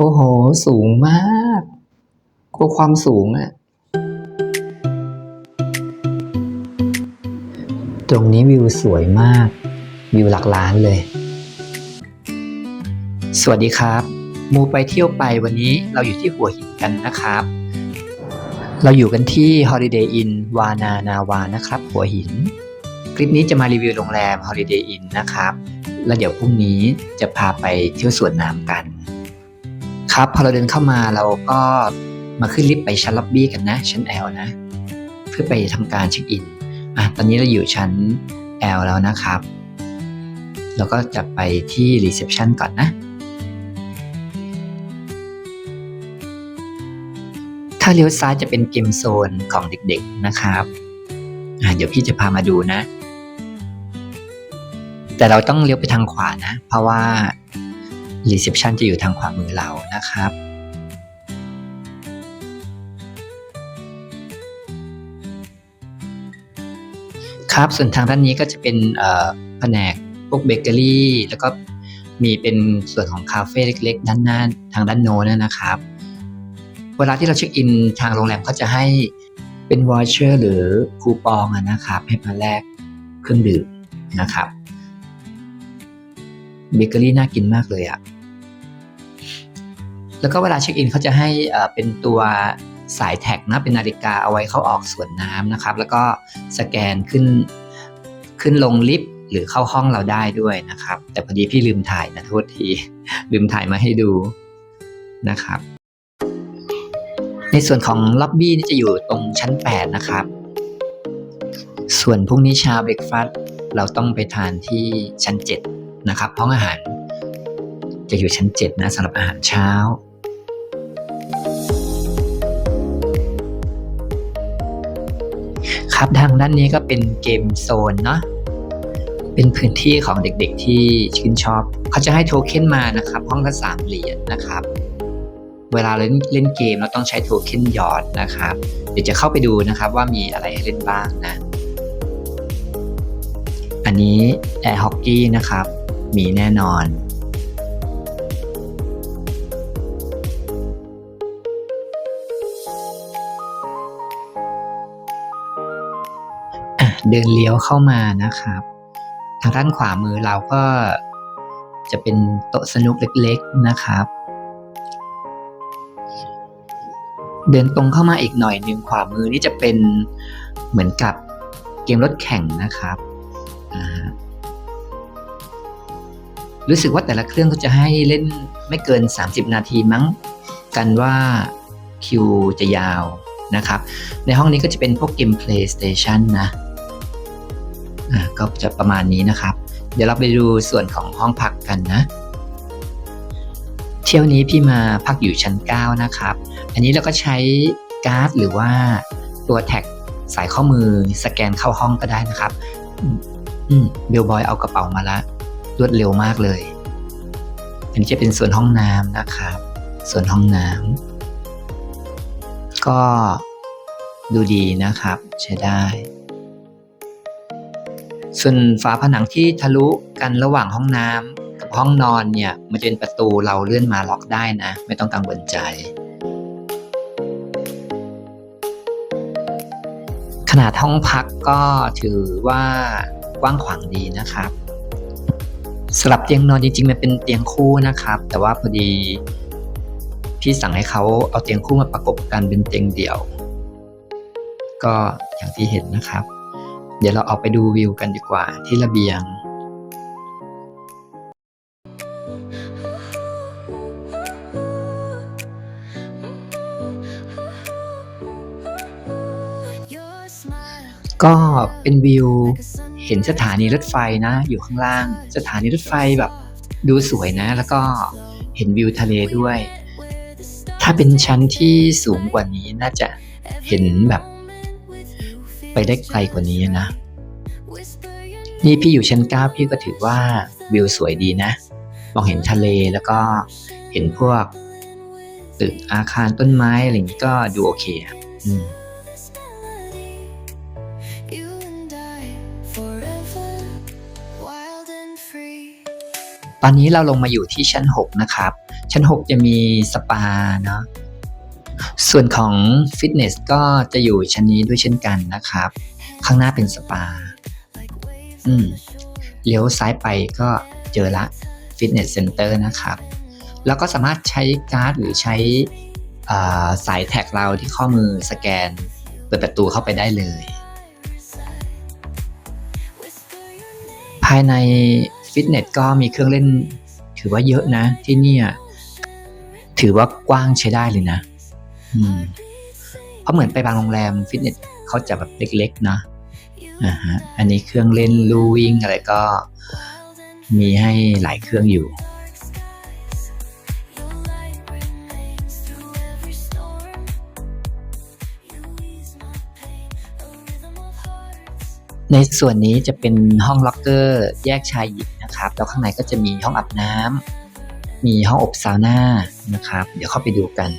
โอ้โห สูงมากกลัวความสูงอะตรงนี้วิวสวยมาก วิวหลักล้านเลย สวัสดีครับ มูไปเที่ยวไปวันนี้เราอยู่ที่หัวหินกันนะครับ เราอยู่กันที่ Holiday Inn วานานาวานะครับ หัวหิน คลิปนี้จะมารีวิวโรงแรม Holiday Inn นะครับ แล้วเดี๋ยวพรุ่งนี้จะพาไปเที่ยวสวนน้ำกัน ครับพอเราเดินเข้ามาเราก็มาขึ้นลิฟต์ไปชั้นล็อบบี้กันนะ ชั้น L นะ เพื่อไปทำการเช็คอินอะตอนนี้เราอยู่ชั้น L แล้วนะครับเราก็จะไปที่รีเซพชันก่อนนะ ถ้าเลี้ยวซ้ายจะเป็นเกมโซนของเด็กๆนะครับอะเดี๋ยวพี่จะพามาดูนะ แต่เราต้องเลี้ยวไปทางขวานะ เพราะว่า รีเซพชันจะอยู่ทางขวามือเรานะครับ ครับส่วนทางด้านนี้ก็จะเป็นแผนกพวกเบเกอรี่แล้วก็มีเป็นส่วนของคาเฟ่เล็กๆ ด้านหน้าทางด้านโน้นนะครับ เวลาที่เราเช็คอินทางโรงแรมเขาจะให้เป็นวอชเชอร์หรือคูปองนะครับ ให้มาแลกเครื่องดื่มนะครับ เบเกอรี่น่ากินมากเลยอะแล้วก็เวลาเช็คอินเขาจะให้เอ่อเป็นตัวสายแท็กนะเป็นนาฬิกาเอาไว้เข้าออกสวนน้ำนะครับ แล้วก็สแกนขึ้นขึ้นลงลิฟต์หรือเข้าห้องเราได้ด้วยนะครับ แต่พอดีพี่ลืมถ่ายนะโทษที ลืมถ่ายมาให้ดูนะครับ ในส่วนของล็อบบี้นี่จะอยู่ตรงชั้น 8 นะครับ ส่วนพรุ่งนี้เช้าเบรกฟาสต์เราต้องไปทานที่ชั้น 7 นะครับห้องอาหารจะอยู่ชั้น 7 นะสำหรับอาหารเช้า ครับทางด้านนี้ก็เป็นเกมโซนเนาะเป็นพื้นที่ของเด็กๆที่ชื่นชอบ เขาจะให้โทเค็นมานะครับ ห้องละสามเหรียญนะครับ เวลาเล่นเล่นเกมเราต้องใช้โทเค็นหยอดนะครับ เดี๋ยวจะเข้าไปดูนะครับว่ามีอะไรให้เล่นบ้างนะ อันนี้แอร์ฮอกกี้นะครับ มีแน่นอนเดินเลี้ยวเข้ามานะครับ ทางด้านขวามือเราก็จะเป็นโต๊ะสนุกเล็กๆนะครับ เดินตรงเข้ามาอีกหน่อยหนึ่งขวามือนี่จะเป็นเหมือนกับเกมรถแข่งนะครับอ่า รู้สึกว่าแต่ละเครื่องก็จะให้เล่นไม่เกิน 30 นาทีมั้ง กันว่าคิวจะยาวนะครับ ในห้องนี้ก็จะเป็นพวกเกม PlayStation นะอ่าก็จะประมาณนี้นะครับ เดี๋ยวเราไปดูส่วนของห้องพักกันนะ เที่ยวนี้พี่มาพักอยู่ชั้น 9 นะครับ อันนี้เราก็ใช้การ์ดหรือว่าตัวแท็กสายข้อมือสแกนเข้าห้องก็ได้นะครับเบลบอยเอากระเป๋ามาละ รวดเร็วมากเลย อันนี้จะเป็นส่วนห้องน้ำนะครับ ส่วนห้องน้ำก็ดูดีนะครับ ใช้ได้ ส่วนฝาผนังที่ทะลุกันระหว่างห้องน้ำกับห้องนอนเนี่ยมันจะเป็นประตูเราเลื่อนมาล็อกได้นะ ไม่ต้องกังวลใจ ขนาดห้องพักก็ถือว่ากว้างขวางดีนะครับ สำหรับเตียงนอนจริงๆ มันเป็นเตียงคู่นะครับ แต่ว่าพอดีพี่สั่งให้เขาเอาเตียงคู่มาประกบกันเป็นเตียงเดี่ยว ก็อย่างที่เห็นนะครับ เดี๋ยวเราออกไปดูวิวกันดีกว่าที่ระเบียงก็เป็นวิว เห็นสถานีรถไฟนะ อยู่ข้างล่าง สถานีรถไฟแบบดูสวยนะ แล้วก็เห็นวิวทะเลด้วย ถ้าเป็นชั้นที่สูงกว่านี้น่าจะเห็นแบบ ไปได้ไกลกว่านี้นะ นี่พี่อยู่ชั้นเก้าพี่ก็ถือว่าวิวสวยดีนะ มองเห็นทะเลแล้วก็เห็นพวกตึกอาคารต้นไม้อะไรอย่างนี้ก็ดูโอเคอะอืม ตอนนี้เราลงมาอยู่ที่ชั้น 6 นะครับ ชั้น 6 จะมีสปาเนาะส่วนของฟิตเนสก็จะอยู่ชั้นนี้ด้วยเช่นกันนะครับ ข้างหน้าเป็นสปา อืมเลี้ยวซ้ายไปก็เจอละฟิตเนสเซ็นเตอร์นะครับ แล้วก็สามารถใช้การ์ดหรือใช้สายแท็กเราที่ข้อมือสแกน เปิดประตูเข้าไปได้เลย ภายใน ฟิตเนสก็มีเครื่องเล่น ถือว่าเยอะนะ ที่นี่ถือว่ากว้างใช้ได้เลยนะอืมเพราะเหมือนไปบางโรงแรมฟิตเนสเขาจะแบบเล็กๆเนาะอ่าฮะอันนี้เครื่องเล่นลูวิ่งอะไรก็มีให้หลายเครื่องอยู่ ในส่วนนี้จะเป็นห้องล็อกเกอร์แยกชายหญิงนะครับ แล้วข้างในก็จะมีห้องอาบน้ำมีห้องอบซาวน่านะครับ เดี๋ยวเข้าไปดูกัน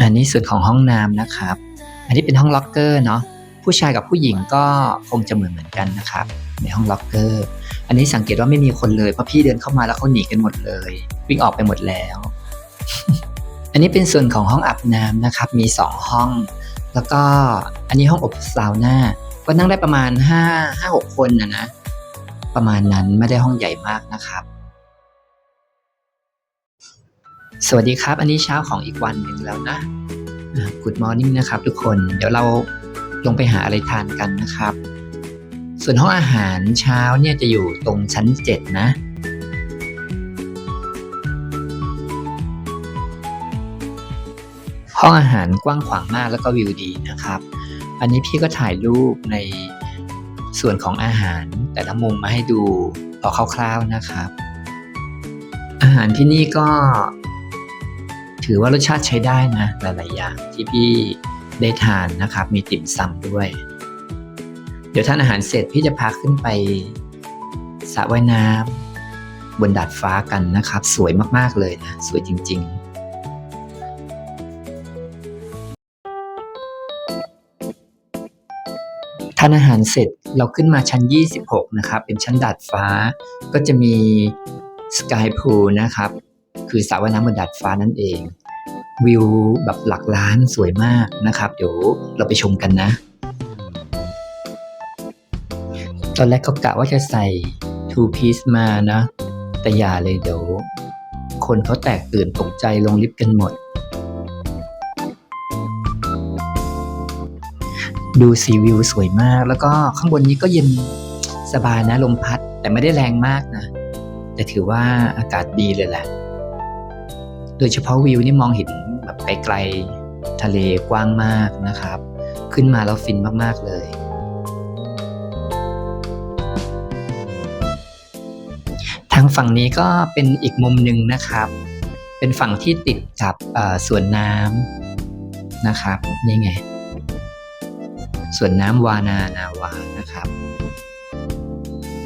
อันนี้ส่วนของห้องน้ำนะครับ อันนี้เป็นห้องล็อกเกอร์เนาะ ผู้ชายกับผู้หญิงก็คงจะเหมือนเหมือนกันนะครับ ในห้องล็อกเกอร์ อันนี้สังเกตว่าไม่มีคนเลยเพราะพี่เดินเข้ามาแล้วเขาหนีกันหมดเลย วิ่งออกไปหมดแล้ว อันนี้เป็นส่วนของห้องอาบน้ำนะครับ มี 2 ห้อง แล้วก็อันนี้ห้องอบซาวน่าก็นั่งได้ประมาณ 5 5 6 คนนะนะ ประมาณนั้นไม่ได้ห้องใหญ่มากนะครับ สวัสดีครับ อันนี้เช้าของอีกวันหนึ่งแล้วนะ Good Morning นะครับทุกคน เดี๋ยวเรา ลงไปหาอะไรทานกันนะครับ ส่วนห้องอาหารเช้าเนี่ยจะอยู่ตรงชั้น 7 นะห้องอาหารกว้างขวางมากแล้วก็วิวดีนะครับ อันนี้พี่ก็ถ่ายรูปในส่วนของอาหารแต่ละมุมมาให้ดูพอคร่าวๆนะครับ อาหารที่นี่ก็ ถือว่ารสชาติใช้ได้นะ หลายๆอย่างที่พี่ ได้ทานนะครับ มีติ่มซำด้วย เดี๋ยวทานอาหารเสร็จพี่จะพาขึ้นไปสระว่ายน้ำบนดาดฟ้ากันนะครับ สวยมากๆเลยนะ สวยจริงๆทานอาหารเสร็จเราขึ้นมาชั้น 26 นะครับ เป็นชั้นดาดฟ้า ก็จะมีสกายพูลนะครับ คือสระว่ายน้ำบนดาดฟ้านั่นเอง วิวแบบหลักล้านสวยมากนะครับ เดี๋ยวเราไปชมกันนะ ตอนแรกเขากะว่าจะใส่ two piece มานะ แต่อย่าเลยเดี๋ยว คนเขาแตกตื่นตกใจลงลิฟต์กันหมด ดูสีวิวสวยมาก แล้วก็ข้างบนนี้ก็เย็นสบายนะลมพัด แต่ไม่ได้แรงมากนะ แต่ถือว่าอากาศดีเลยแหละโดยเฉพาะวิวนี่มองเห็น แบบไกลทะเลกว้างมากนะครับ ขึ้นมาแล้วฟินมากๆเลยทางฝั่งนี้ก็เป็นอีกมุมหนึ่งนะครับ เป็นฝั่งที่ติดกับสวนน้ำนะครับ นี่ไง สวนน้ำวานานาวานะครับ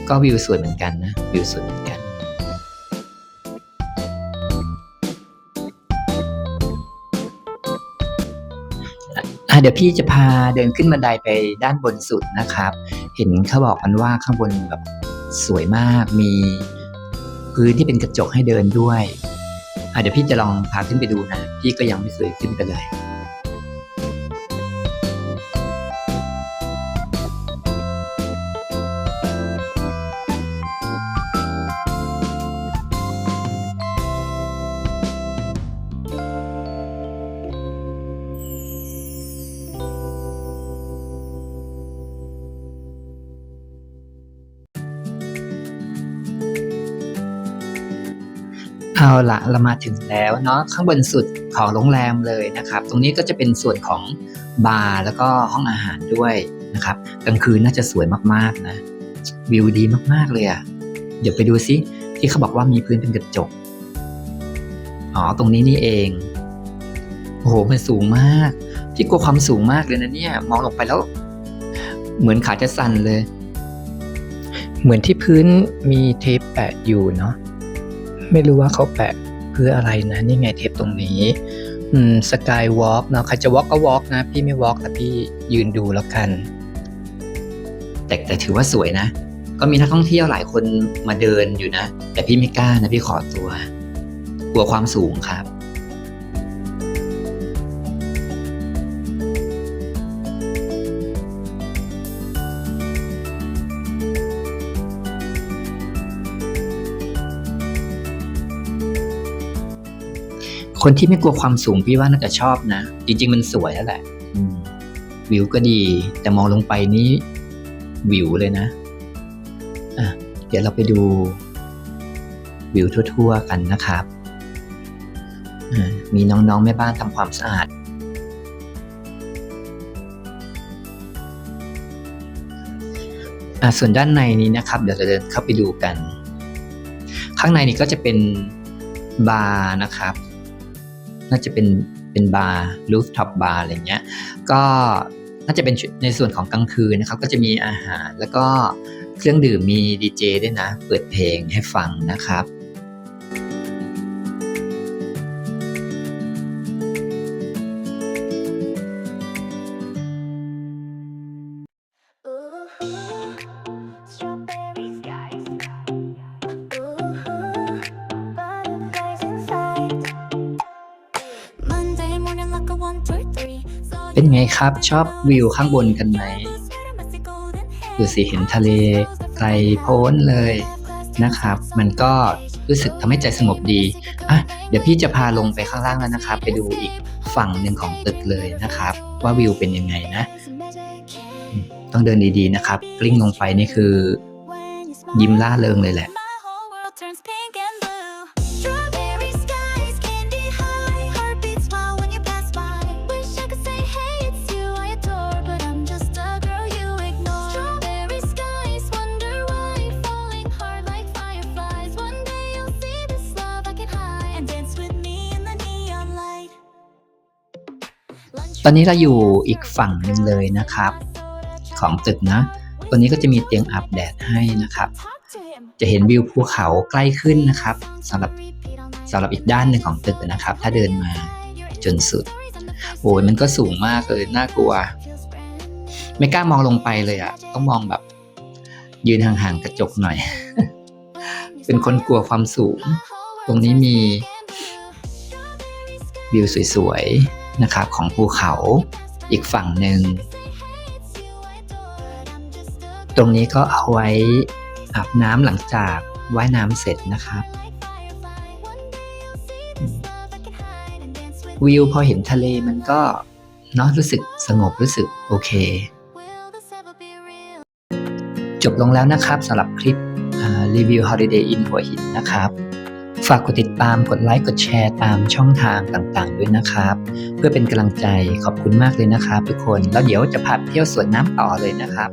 ก็วิวสวยเหมือนกันนะ วิวสวยเหมือนกัน เดี๋ยวพี่จะพาเดินขึ้นบันไดไปด้านบนสุดนะครับ เห็นเขาบอกกันว่าข้างบนแบบสวยมาก มีพื้นที่เป็นกระจกให้เดินด้วยเดี๋ยวพี่จะลองพาขึ้นไปดูนะ พี่ก็ยังไม่เคยขึ้นไปเลย เอาละเรามาถึงแล้วเนาะข้างบนสุดของโรงแรมเลยนะครับ ตรงนี้ก็จะเป็นส่วนของบาร์แล้วก็ห้องอาหารด้วยนะครับกลางคืนน่าจะสวยมากๆนะ วิวดีมากๆเลยอะ่ะเดี๋ยวไปดูซิที่เขาบอกว่ามีพื้นเป็นกระจกอ๋อตรงนี้นี่เองโอ้โหมันสูงมากพี่กลัวความสูงมากเลยนะเนี่ย มองลงไปแล้ว เหมือนขาจะสั่นเลย เหมือนที่พื้นมีเทปแปะอยู่เนาะ ไม่รู้ว่าเขาแปะเพื่ออะไรนะนี่ไงเทปตรงนี้อืมสกายวอล์กเนาะใครจะวอล์กก็วอล์กนะ พี่ไม่วอล์กแต่พี่ยืนดูแล้วกัน แต่แต่ถือว่าสวยนะ ก็มีนักท่องเที่ยวหลายคนมาเดินอยู่นะ แต่พี่ไม่กล้านะ พี่ขอตัว กลัวความสูงครับ คนที่ไม่กลัวความสูงพี่ว่าน่าจะชอบนะ จริง ๆ มันสวยแล้วแหละวิวก็ดี แต่มองลงไปนี้วิวเลยนะะเดี๋ยวเราไปดูวิวทั่ว ๆ กันนะครับ มีน้องๆแม่บ้านทำความสะอาดอส่วนด้านในนี้นะครับ เดี๋ยวเราเดินเข้าไปดูกัน ข้างในนี้ก็จะเป็นบาร์นะครับ น่าจะเป็นเป็นบาร์ลูฟท็อปบาร์อะไรเงี้ยก็น่าจะเป็นในส่วนของกลางคืนนะครับ ก็จะมีอาหารแล้วก็เครื่องดื่มมีดีเจด้วยนะ เปิดเพลงให้ฟังนะครับ เป็นไงครับ ชอบวิวข้างบนกันไหมดูสิเห็นทะเลไกลโพ้นเลยนะครับ มันก็รู้สึกทำให้ใจสงบดีอะเดี๋ยวพี่จะพาลงไปข้างล่างแล้วนะครับ ไปดูอีกฝั่งหนึ่งของตึกเลยนะครับ ว่าวิวเป็นยังไงนะ ต้องเดินดีๆนะครับ กลิ้งลงไปนี่คือ ยิ้มล่าเริงเลยแหละ อนนี้เราอยู่อีกฝั่งหนึ่งเลยนะครับ ของตึกนะตัวนี้ก็จะมีเตียงอาบแดดให้นะครับ จะเห็นวิวภูเขาใกล้ขึ้นนะครับสำหรับสำหรับอีกด้านหนึ่งของตึกนะครับ ถ้าเดินมาจนสุด โอ้ยมันก็สูงมากเลยน่ากลัว ไม่กล้ามองลงไปเลยอะต้องมองแบบ ยืนห่างๆกระจกหน่อย เป็นคนกลัวความสูง ตรงนี้มีวิวสวยๆ นะครับของภูเขาอีกฝั่งหนึ่ง ตรงนี้ก็เอาไว้อาบน้ำหลังจากว่ายน้ำเสร็จนะครับ วิวพอเห็นทะเลมันก็เนาะรู้สึกสงบรู้สึกโอเค จบลงแล้วนะครับสำหรับคลิปรีวิว Holiday in หัวหินนะครับ ฝากกดติดตามกดไลค์กดแชร์ตามช่องทางต่างๆ ด้วยนะครับ เพื่อเป็นกำลังใจขอบคุณมากเลยนะครับทุกคน แล้วเดี๋ยวจะพาเที่ยวสวนน้ำต่อเลยนะครับ